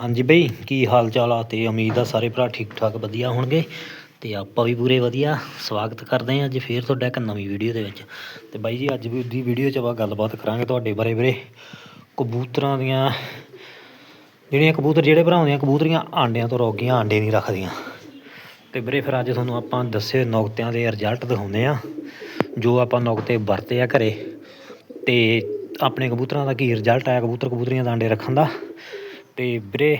ਹਾਂਜੀ ਬਈ, ਕੀ ਹਾਲ ਚਾਲ ਆ? ਤੇ ਉਮੀਦ ਆ ਸਾਰੇ ਭਰਾ ਠੀਕ ਠਾਕ ਵਧੀਆ ਹੋਣਗੇ। ਤੇ ਆਪਾਂ ਵੀ ਪੂਰੇ ਵਧੀਆ। ਸਵਾਗਤ ਕਰਦੇ ਹਾਂ ਅੱਜ ਫੇਰ ਤੁਹਾਡਾ ਇੱਕ ਨਵੀਂ ਵੀਡੀਓ ਦੇ ਵਿੱਚ। ਤੇ ਬਾਈ ਜੀ, ਅੱਜ ਵੀ ਦੀ ਵੀਡੀਓ 'ਚ ਆਪਾਂ ਗੱਲਬਾਤ ਕਰਾਂਗੇ ਤੁਹਾਡੇ ਬਾਰੇ ਵੀਰੇ। ਕਬੂਤਰਾਂ ਦੀਆਂ, ਜਿਹੜੀਆਂ ਕਬੂਤਰ, ਜਿਹੜੇ ਭਰਾਵਾਂ ਦੀਆਂ ਕਬੂਤਰੀਆਂ, ਆਂਡਿਆਂ ਤੋਂ ਰੋਗੀਆਂ ਆਂਡੇ ਨਹੀਂ ਰੱਖਦੀਆਂ। ਤੇ ਵੀਰੇ, ਫਿਰ ਅੱਜ ਤੁਹਾਨੂੰ ਆਪਾਂ ਦੱਸੇ ਨੁਕਤਿਆਂ ਦੇ ਰਿਜ਼ਲਟ ਦਿਖਾਉਂਦੇ ਆ, ਜੋ ਆਪਾਂ ਨੁਕਤੇ ਵਰਤੇ ਆ ਘਰੇ। ਤੇ ਆਪਣੇ ਕਬੂਤਰਾਂ ਦਾ ਕੀ ਰਿਜ਼ਲਟ ਆਇਆ ਕਬੂਤਰ ਕਬੂਤਰੀਆਂ ਦਾ ਆਂਡੇ ਰੱਖਣ ਦਾ। ਤੇ ਵੀਰੇ,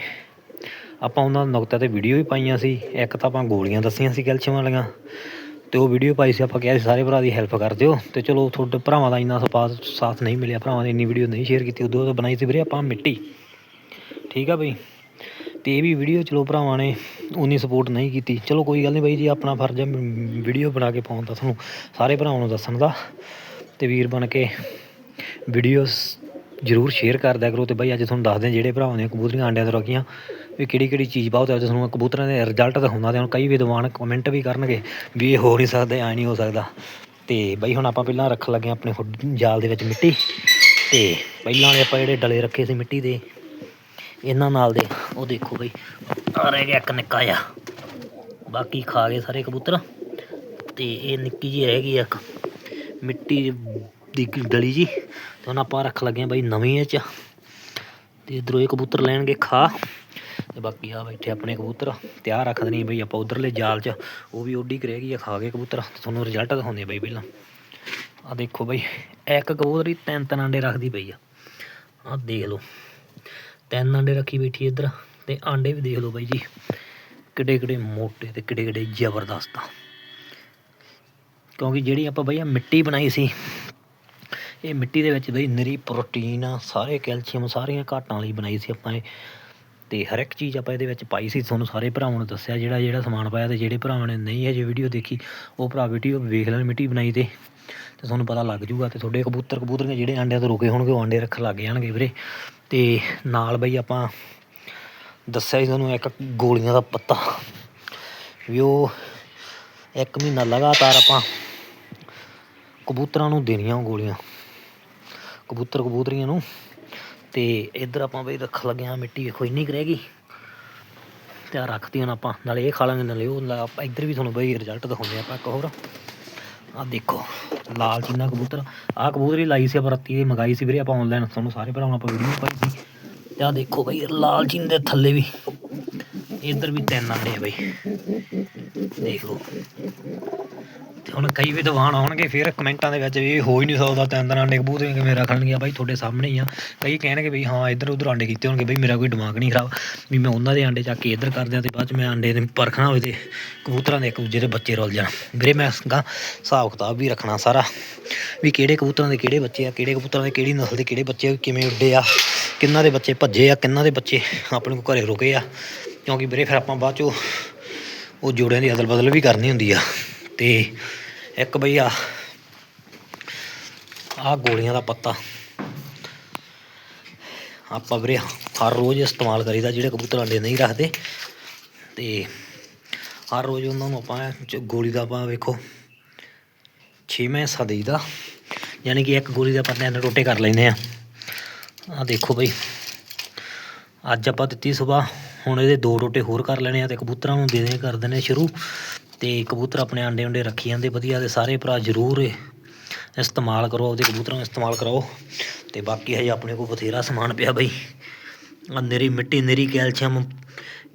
ਆਪਾਂ ਉਹਨਾਂ ਨੁਕਤਿਆਂ ਤੇ ਵੀਡੀਓ ਵੀ ਪਾਈਆਂ ਸੀ। ਇੱਕ ਤਾਂ ਆਪਾਂ ਗੋਲੀਆਂ ਦੱਸੀਆਂ ਸੀ ਕੈਲਸ਼ੀਅਮ ਵਾਲੀਆਂ। ਅਤੇ ਉਹ ਵੀਡੀਓ ਪਾਈ ਸੀ, ਆਪਾਂ ਕਿਹਾ ਸੀ ਸਾਰੇ ਭਰਾ ਦੀ ਹੈਲਪ ਕਰ ਦਿਓ। ਅਤੇ ਚਲੋ ਤੁਹਾਡੇ ਭਰਾਵਾਂ ਦਾ ਇੰਨਾ ਸਪਾਤ ਸਾਥ ਨਹੀਂ ਮਿਲਿਆ, ਭਰਾਵਾਂ ਨੇ ਇੰਨੀ ਵੀਡੀਓ ਨਹੀਂ ਸ਼ੇਅਰ ਕੀਤੀ, ਉਦੋਂ ਤਾਂ ਬਣਾਈ ਸੀ ਵੀਰੇ ਆਪਾਂ ਮਿੱਟੀ। ਠੀਕ ਆ ਬਈ? ਤੇ ਇਹ ਵੀ ਵੀਡੀਓ ਚਲੋ ਭਰਾਵਾਂ ਨੇ ਉਨੀ ਸਪੋਰਟ ਨਹੀਂ ਕੀਤੀ। ਚਲੋ ਕੋਈ ਗੱਲ ਨਹੀਂ ਬਾਈ ਜੀ, ਆਪਣਾ ਫਰਜ਼ ਹੈ ਵੀਡੀਓ ਬਣਾ ਕੇ ਪਾਉਣ ਦਾ ਤੁਹਾਨੂੰ, ਸਾਰੇ ਭਰਾਵਾਂ ਨੂੰ ਦੱਸਣ ਦਾ। ਤੇ ਵੀਰ ਬਣ ਕੇ ਵੀਡੀਓਸ ਜਰੂਰ ਸ਼ੇਅਰ ਕਰਦਿਆ ਕਰੋ ਤੇ ਬਾਈ ਅੱਜ ਤੁਹਾਨੂੰ ਦੱਸਦੇ ਹਾਂ ਜਿਹੜੇ ਭਰਾਵਾਂ ਦੀਆਂ ਕਬੂਤਰੀਆਂ ਆਂਡਿਆਂ ਤੋਂ ਰੱਖੀਆਂ ਵੀ ਕਿਹੜੀ ਕਿਹੜੀ ਚੀਜ਼ ਬਹੁਤ ਹੈ ਅੱਜ ਤੁਹਾਨੂੰ ਕਬੂਤਰਾਂ ਦੇ ਰਿਜ਼ਲਟ ਤਾਂ ਹੁੰਦਾ ਤੇ ਹੁਣ ਕਈ ਵਿਦਵਾਨ ਕਮੈਂਟ ਵੀ ਕਰਨਗੇ ਵੀ ਇਹ ਹੋ ਨਹੀਂ ਸਕਦਾ, ਐ ਨਹੀਂ ਹੋ ਸਕਦਾ। ਤੇ ਬਾਈ ਹੁਣ ਆਪਾਂ ਪਹਿਲਾਂ ਰੱਖਣ ਲੱਗੇ ਹਾਂ ਆਪਣੇ ਹੁੱਡ- ਜਾਲ ਦੇ ਵਿੱਚ ਮਿੱਟੀ। ਤੇ ਪਹਿਲਾਂ ਵਾਲੇ ਆਪਾਂ ਜਿਹੜੇ ਡਲੇ ਰੱਖੇ ਸੀ ਮਿੱਟੀ ਦੇ, ਇਹਨਾਂ ਨਾਲ ਦੇ, ਉਹ ਦੇਖੋ ਬਈ ਆ ਰਹਿ ਗਿਆ ਇੱਕ ਨਿੱਕਾ ਆ ਬਾਕੀ ਖਾ ਗਏ ਸਾਰੇ ਕਬੂਤਰ। ਤੇ ਇਹ ਨਿੱਕੀ ਜੀ ਰਹਿ ਗਈ ਆ ਇੱਕ। ਮਿੱਟੀ ਦੀ ਡਲੀ ਜੀ। ਤੇ ਹੁਣ ਆਪਾਂ ਰੱਖ ਲੱਗੇ ਆ ਬਾਈ ਨਵੀਂ ਚ। ਤੇ ਇਧਰੋਂ ਇਹ ਕਬੂਤਰ ਲੈਣਗੇ ਖਾ। ਤੇ ਬਾਕੀ ਆ ਬੈਠੇ ਆਪਣੇ ਕਬੂਤਰ। ਤਿਆਰ ਰੱਖ ਦੇਣੀ ਬਈ ਆਪਾਂ ਉਧਰਲੇ ਜਾਲ 'ਚ। ਉਹ ਵੀ ਉੱਡੀ ਕੁ ਰਹਿ ਗਈ ਆ, ਖਾ ਕੇ ਕਬੂਤਰ। ਤੁਹਾਨੂੰ ਰਿਜ਼ਲਟ ਦਿਖਾਉਂਦੇ ਆ ਬਈ ਪਹਿਲਾਂ। ਆ ਦੇਖੋ ਬਈ, ਇੱਕ ਕਬੂਤਰੀ ਤਿੰਨ ਤਿੰਨ ਆਂਡੇ ਰੱਖਦੀ ਪਈ ਆ। ਆ ਦੇਖ ਲਓ। ਤਿੰਨ ਆਂਡੇ ਰੱਖੀ ਬੈਠੀ ਇੱਧਰ। ਤੇ ਆਂਡੇ ਵੀ ਦੇਖ ਲਓ ਬਾਈ ਜੀ। ਕਿੱਡੇ ਕਿੱਡੇ ਮੋਟੇ ਤੇ ਕਿੱਡੇ ਕਿੱਡੇ ਜ਼ਬਰਦਸਤ ਆ। ਕਿਉਂਕਿ ਜਿਹੜੀ ਆਪਾਂ ਬਈ ਆ ਮਿੱਟੀ ਬਣਾਈ ਸੀ ਇਹ ਮਿੱਟੀ ਦੇ ਵਿੱਚ ਬਈ ਨਿਰੀ ਪ੍ਰੋਟੀਨ ਆ, ਸਾਰੇ ਕੈਲਸ਼ੀਅਮ, ਸਾਰੀਆਂ ਘਾਟਾਂ ਲਈ ਬਣਾਈ ਸੀ ਆਪਾਂ ਇਹ। ਤੇ ਹਰ ਇੱਕ ਚੀਜ਼ ਆਪਾਂ ਇਹਦੇ ਵਿੱਚ ਪਾਈ ਸੀ, ਤੁਹਾਨੂੰ ਸਾਰੇ ਭਰਾਵਾਂ ਨੂੰ ਦੱਸਿਆ ਜਿਹੜਾ ਜਿਹੜਾ ਸਮਾਨ ਪਾਇਆ ਤੇ ਜਿਹੜੇ ਭਰਾਵਾਂ ਨੇ ਨਹੀਂ ਅਜੇ ਵੀਡੀਓ ਦੇਖੀ, ਉਹ ਭਰਾ ਵੀਡੀਓ ਵੇਖ ਲੈਣ ਮਿੱਟੀ ਬਣਾਈ ਤੇ। ਤੇ ਤੁਹਾਨੂੰ ਪਤਾ ਲੱਗ ਜੂਗਾ ਤੇ ਤੁਹਾਡੇ ਕਬੂਤਰ ਕਬੂਤਰੀਆਂ ਜਿਹੜੇ ਆਂਡਿਆਂ ਤੋਂ ਰੁਕੇ ਹੋਣਗੇ, ਉਹ ਆਂਡੇ ਰੱਖ ਲੱਗ ਜਾਣਗੇ ਵੀਰੇ। ਤੇ ਨਾਲ ਬਈ ਆਪਾਂ ਦੱਸਿਆ ਸੀ ਤੁਹਾਨੂੰ ਇੱਕ ਗੋਲੀਆਂ ਦਾ ਪੱਤਾ। ਵੀ ਉਹ ਇੱਕ ਮਹੀਨਾ ਲਗਾਤਾਰ ਆਪਾਂ ਕਬੂਤਰਾਂ ਨੂੰ ਦੇਣੀਆਂ ਉਹ ਗੋਲੀਆਂ। ਕਬੂਤਰ ਕਬੂਤਰੀਆਂ ਨੂੰ। ਤੇ ਇੱਧਰ ਆਪਾਂ ਬਈ ਰੱਖ ਲੱਗੇ ਹਾਂ, ਮਿੱਟੀ ਵੇਖੋ ਇੰਨੀ ਕੁ ਰਹਿ ਗਈ। ਤੇ ਆ ਰੱਖਤੀ ਹੁਣ ਆਪਾਂ, ਨਾਲੇ ਇਹ ਖਾ ਲਾਂਗੇ ਨਾਲੇ ਉਹ ਆਪਾਂ ਇੱਧਰ ਵੀ ਤੁਹਾਨੂੰ ਬਈ ਰਿਜ਼ਲਟ ਦਿਖਾਉਂਦੇ ਆਪਾਂ ਇੱਕ ਹੋਰ। ਆ ਦੇਖੋ, ਲਾਲ ਚੀਨਾ ਕਬੂਤਰ। ਆ ਕਬੂਤਰੀ ਲਾਈ ਸੀ ਆਪਾਂ ਰੱਤੀ ਦੀ ਮੰਗਾਈ ਸੀ ਵੀਰੇ ਆਪਾਂ ਆਨਲਾਈਨ ਤੁਹਾਨੂੰ ਸਾਰੇ ਭਰਾਵਾਂ ਆਪਾਂ ਵੀਡੀਓ ਪਾਈ ਸੀ। ਤੇ ਆ ਦੇਖੋ ਬਈ, ਲਾਲ ਚੀਨ ਦੇ ਥੱਲੇ ਵੀ। ਇੱਧਰ ਵੀ ਤਿੰਨ ਆਂਡੇ ਆ ਬਈ। ਦੇਖ ਲਓ। ਤੇ ਹੁਣ ਕਈ ਵਿਦਵਾਨ ਆਉਣਗੇ, ਫਿਰ ਕਮੈਂਟਾਂ ਦੇ ਵਿੱਚ ਵੀ ਹੋ ਹੀ ਨਹੀਂ ਸਕਦਾ, ਤਿੰਨ ਦਿਨ ਆਂਡੇ ਕਬੂਤਰ ਕਿਵੇਂ ਰੱਖਣਗੇ ਬਾਈ ਤੁਹਾਡੇ ਸਾਹਮਣੇ ਹੀ ਆ। ਕਈ ਕਹਿਣਗੇ ਵੀ ਹਾਂ, ਇੱਧਰ ਉੱਧਰ ਆਂਡੇ ਕੀਤੇ ਹੋਣਗੇ, ਬਈ ਮੇਰਾ ਕੋਈ ਦਿਮਾਗ ਨਹੀਂ ਖਰਾਬ, ਵੀ ਮੈਂ ਉਹਨਾਂ ਦੇ ਆਂਡੇ ਚੱਕ ਕੇ ਇੱਧਰ ਕਰ ਦਿਆਂ ਤੇ ਬਾਅਦ ਚ ਮੈਂ ਆਂਡੇ ਦੇ ਪਰਖਣਾ ਹੋਵੇ ਤੇ ਕਬੂਤਰਾਂ ਦੇ ਇੱਕ ਦੂਜੇ ਦੇ ਬੱਚੇ ਰੁੱਲ ਜਾਣ। ਵੀਰੇ, ਮੈਂ ਗਾ ਹਿਸਾਬ ਕਿਤਾਬ ਵੀ ਰੱਖਣਾ ਸਾਰਾ, ਵੀ ਕਿਹੜੇ ਕਬੂਤਰਾਂ ਦੇ ਕਿਹੜੇ ਬੱਚੇ ਆ, ਕਿਹੜੇ ਕਬੂਤਰਾਂ ਦੇ ਕਿਹੜੀ ਨਸਲ ਦੇ ਕਿਹੜੇ ਬੱਚੇ ਕਿਵੇਂ ਉੱਡੇ ਆ, ਕਿੰਨਾਂ ਦੇ ਬੱਚੇ ਭੱਜੇ ਆ, ਕਿੰਨਾਂ ਦੇ ਬੱਚੇ ਆਪਣੇ ਕੋਲ ਘਰੇ ਰੁਕੇ ਆ। ਕਿਉਂਕਿ ਵੀਰੇ, ਫਿਰ ਆਪਾਂ ਬਾਅਦ ਚੋਂ ਉਹ ਜੋੜਿਆਂ ਦੀ ਅਦਲ ਬਦਲ ਵੀ ਕਰਨੀ ਹੁੰਦੀ ਆ। ਤੇ ਇੱਕ ਬਈ ਆ ਆ ਗੋਲੀਆਂ ਦਾ ਪੱਤਾ। ਆਪਾਂ ਵੀਰੇ ਹਰ ਰੋਜ਼ ਇਸਤੇਮਾਲ ਕਰੀਦਾ, ਜਿਹੜੇ ਕਬੂਤਰ ਅੰਡੇ ਨਹੀਂ ਰੱਖਦੇ। ਤੇ ਹਰ ਰੋਜ਼ ਉਹਨਾਂ ਨੂੰ ਆਪਾਂ ਗੋਲੀ ਦਾ ਆਪਾਂ ਵੇਖੋ, ਛੇਵਾਂ ਹਿੱਸਾ ਦੇਈਦਾ ਯਾਨੀ ਕਿ ਇੱਕ ਗੋਲੀ ਦਾ ਆਪਾਂ ਤਿੰਨ ਟੋਟੇ ਕਰ ਲੈਂਦੇ ਆ ਆ ਦੇਖੋ ਬਈ, ਅੱਜ ਆਪਾਂ ਦਿੱਤੀ ਸਵੇਰ ਹੁਣ ਇਹਦੇ ਦੋ ਟੋਟੇ ਹੋਰ ਕਰ ਲੈਣੇ ਆ ਤੇ ਕਬੂਤਰਾਂ ਨੂੰ ਦੇ ਦੇ ਕਰ ਦਿੰਦੇ ਸ਼ੁਰੂ। ਤੇ ਕਬੂਤਰ ਆਪਣੇ ਆਂਡੇ ਉਂਡੇ ਰੱਖੀ ਜਾਂਦੇ, ਵਧੀਆ ਤੇ ਸਾਰੇ ਭਰਾ ਜ਼ਰੂਰ ਇਹ ਇਸਤੇਮਾਲ ਕਰੋ, ਆਪਦੇ ਕਬੂਤਰਾਂ ਨੂੰ ਇਸਤੇਮਾਲ ਕਰਾਓ। ਤੇ ਬਾਕੀ ਹਜੇ ਆਪਣੇ ਕੋਲ ਬਥੇਰਾ ਸਮਾਨ ਪਿਆ ਬਈ। ਆਹ ਮਿੱਟੀ, ਨਿਰੀ ਕੈਲਸ਼ੀਅਮ,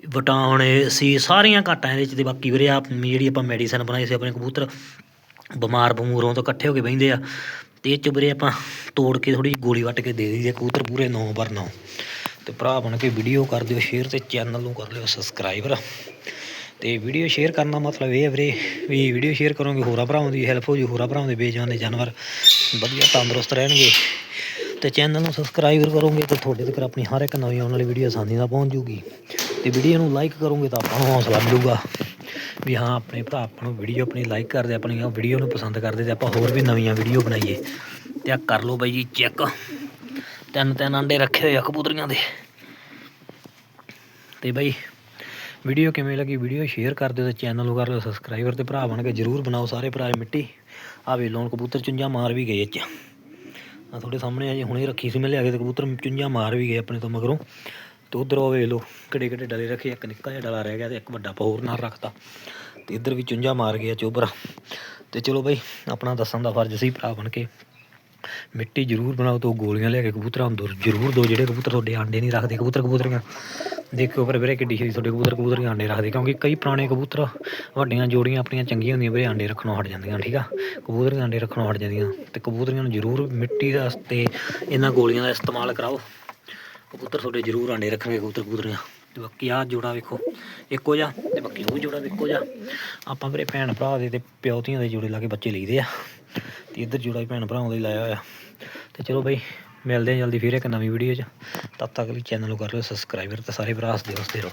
ਵਿਟਾਮਿਨ, ਸੀ, ਸਾਰੀਆਂ ਘਾਟਾਂ ਇਹਦੇ ਚ ਤੇ ਬਾਕੀ ਵੀਰੇ ਆ ਜਿਹੜੀ ਆਪਾਂ ਮੈਡੀਸਨ ਬਣਾਈ ਸੀ, ਆਪਣੇ ਕਬੂਤਰ ਬਿਮਾਰ ਬਮੂਰੋਂ ਤੋਂ ਇਕੱਠੇ ਹੋ ਕੇ ਬਹਿੰਦੇ ਆ। ਤੇ ਇਹ ਚ ਵੀਰੇ ਆਪਾਂ ਤੋੜ ਕੇ ਥੋੜੀ ਗੋਲੀ ਵੱਟ ਕੇ ਦੇ ਦਈਏ, ਕਬੂਤਰ ਪੂਰੇ 9 ਪਰ 9 ਤੇ ਭਰਾ ਬਣ ਕੇ ਵੀਡੀਓ ਕਰ ਦਿਓ, ਸ਼ੇਅਰ ਤੇ ਚੈਨਲ ਨੂੰ ਕਰ ਲਿਓ ਸਬਸਕ੍ਰਾਈਬਰ ਤੇ ਵੀਡੀਓ ਸ਼ੇਅਰ ਕਰਨ ਦਾ ਮਤਲਬ ਇਹ ਹੈ ਵੀਰੇ ਵੀ ਵੀਡੀਓ ਸ਼ੇਅਰ ਕਰੋਗੇ, ਹੋਰਾਂ ਭਰਾਵਾਂ ਦੀ ਹੈਲਪ ਹੋ ਜੂ, ਹੋਰਾਂ ਭਰਾਵਾਂ ਦੇ ਬੇਜਾਨ ਦੇ ਜਾਨਵਰ। ਵਧੀਆ ਤੰਦਰੁਸਤ ਰਹਿਣਗੇ। ਤੇ ਚੈਨਲ ਨੂੰ ਸਬਸਕ੍ਰਾਈਬ ਕਰੋਗੇ ਤਾਂ ਤੁਹਾਡੇ ਤੱਕ ਆਪਣੀ ਹਰ ਇੱਕ ਨਵੀਂ ਆਉਣ ਵਾਲੀ ਵੀਡੀਓ ਆਸਾਨੀ ਨਾਲ ਪਹੁੰਚ ਜੂਗੀ। ਤੇ ਵੀਡੀਓ ਨੂੰ ਲਾਈਕ ਕਰੋਗੇ ਤਾਂ ਆਪਾਂ ਨੂੰ ਹੌਸਲਾ ਮਿਲੂਗਾ। ਵੀ ਹਾਂ, ਆਪਣੇ ਭਰਾ ਆਪਾਂ ਨੂੰ ਵੀਡੀਓ ਆਪਣੀ ਲਾਈਕ ਕਰਦੇ, ਆਪਣੀ ਵੀਡੀਓ ਨੂੰ ਪਸੰਦ ਕਰਦੇ ਤੇ ਆਪਾਂ ਹੋਰ ਵੀ ਨਵੀਆਂ ਵੀਡੀਓ ਬਣਾਈਏ। ਤੇ ਆ ਕਰ ਲਓ ਬਾਈ ਜੀ ਚੈੱਕ ਤਿੰਨ ਤਿੰਨ ਆਂਡੇ ਰੱਖੇ ਹੋਏ ਆ ਕਬੂਤਰੀਆਂ ਦੇ। ਤੇ ਬਾਈ ਵੀਡੀਓ ਕਿਵੇਂ ਲੱਗੀ? ਵੀਡੀਓ ਸ਼ੇਅਰ ਕਰ ਦਿਓ ਤੇ ਚੈਨਲ ਨੂੰ ਕਰ ਲਿਓ ਸਬਸਕ੍ਰਾਈਬਰ ਤੇ ਭਰਾ ਬਣ ਕੇ ਜਰੂਰ ਬਣਾਓ ਸਾਰੇ ਭਰਾ ਮਿੱਟੀ। ਆ ਵੇ ਲੋਨ ਕਬੂਤਰ ਚੁੰਝਾ ਮਾਰ ਵੀ ਗਏ ਇਹ ਚ। ਆ ਤੁਹਾਡੇ ਸਾਹਮਣੇ ਅਜੇ ਹੁਣੇ ਰੱਖੀ ਸੀ ਮੈਂ ਲਿਆ ਕੇ ਤੇ ਕਬੂਤਰ ਚੁੰਝਾ ਮਾਰ ਵੀ ਗਏ ਆਪਣੇ ਤੋਂ ਮਗਰੋਂ। ਤੇ ਉਧਰ ਉਹ ਵੇਖ ਲਓ, ਕਿਹੜੇ ਕਿਹੜੇ ਡਲੇ ਰੱਖੇ, ਇੱਕ ਨਿੱਕਾ ਜਿਹਾ ਡਲਾ ਰਹਿ ਗਿਆ ਤੇ ਇੱਕ ਵੱਡਾ ਆਪਾਂ ਨਾਲ ਰੱਖਤਾ। ਤੇ ਇੱਧਰ ਵੀ ਚੁੰਝਾ ਮਾਰ ਗਿਆ ਚੋਬਰਾ। ਤੇ ਚਲੋ ਬਈ, ਆਪਣਾ ਦੱਸਣ ਦਾ ਫਰਜ਼ ਸੀ ਭਰਾ ਬਣ ਕੇ। ਮਿੱਟੀ ਜ਼ਰੂਰ ਬਣਾਓ ਤੋਂ ਗੋਲੀਆਂ ਲੈ ਕੇ ਕਬੂਤਰਾਂ ਨੂੰ ਦੋ- ਜ਼ਰੂਰ ਦੋ, ਜਿਹੜੇ ਕਬੂਤਰ ਤੁਹਾਡੇ ਆਂਡੇ ਨਹੀਂ ਰੱਖਦੇ, ਕਬੂਤਰ ਕਬੂਤਰੀਆਂ। ਦੇਖੋ ਪਰ ਵੀਰੇ ਕਿੱਡੀ ਛੇਤੀ ਤੁਹਾਡੇ ਕਬੂਤਰ ਕਬੂਤਰੀਆਂ ਆਂਡੇ ਰੱਖਦੇ, ਕਿਉਂਕਿ ਕਈ ਪੁਰਾਣੇ ਕਬੂਤਰ ਵੱਡੀਆਂ ਜੋੜੀਆਂ ਆਪਣੀਆਂ ਚੰਗੀਆਂ ਹੁੰਦੀਆਂ, ਵੀਰੇ ਆਂਡੇ ਰੱਖਣੋਂ ਹਟ ਜਾਂਦੀਆਂ, ਠੀਕ ਆ? ਕਬੂਤਰ ਆਂਡੇ ਰੱਖਣੋਂ ਹਟ ਜਾਂਦੀਆਂ, ਤੇ ਕਬੂਤਰੀਆਂ ਨੂੰ ਜ਼ਰੂਰ ਮਿੱਟੀ ਦਾ ਤੇ ਇਹਨਾਂ ਗੋਲੀਆਂ ਦਾ ਇਸਤੇਮਾਲ ਕਰਾਓ। ਕਬੂਤਰ ਤੁਹਾਡੇ ਜ਼ਰੂਰ ਆਂਡੇ ਰੱਖਣਗੇ ਕਬੂਤਰ ਕਬੂਤਰੀਆਂ। ਤੇ ਬਾਕੀ ਆਹ ਜੋੜਾ ਵੇਖੋ, ਇੱਕੋ ਜਿਹਾ, ਤੇ ਬਾਕੀ ਉਹ ਵੀ ਜੋੜਾ ਵੀ ਇੱਕੋ ਜਿਹਾ। ਆਪਾਂ ਵੀਰੇ ਭੈਣ ਭਰਾ ਦੇ ਤੇ ਪਿਓ ਧੀਆਂ ਦੇ ਜੋੜੇ ਲਾ ਕੇ ਬੱਚੇ ਲਈਦੇ ਆ, ਤੇ ਇੱਧਰ ਜੋੜਾ ਵੀ ਭੈਣ ਭਰਾਵਾਂ ਦਾ ਹੀ ਲਾਇਆ ਹੋਇਆ। ਤੇ ਚਲੋ ਬਈ ਮਿਲਦੇ ਹਾਂ ਜਲਦੀ ਫਿਰ ਇੱਕ ਨਵੀਂ ਵੀਡੀਓ 'ਚ। ਤਦ ਤੱਕ ਲਈ ਚੈਨਲ ਨੂੰ ਕਰ ਲਿਓ ਸਬਸਕ੍ਰਾਈਬਰ ਤੇ ਸਾਰੇ ਭਰਾ ਹੱਸਦੇ ਹੱਸਦੇ ਰਹੋ।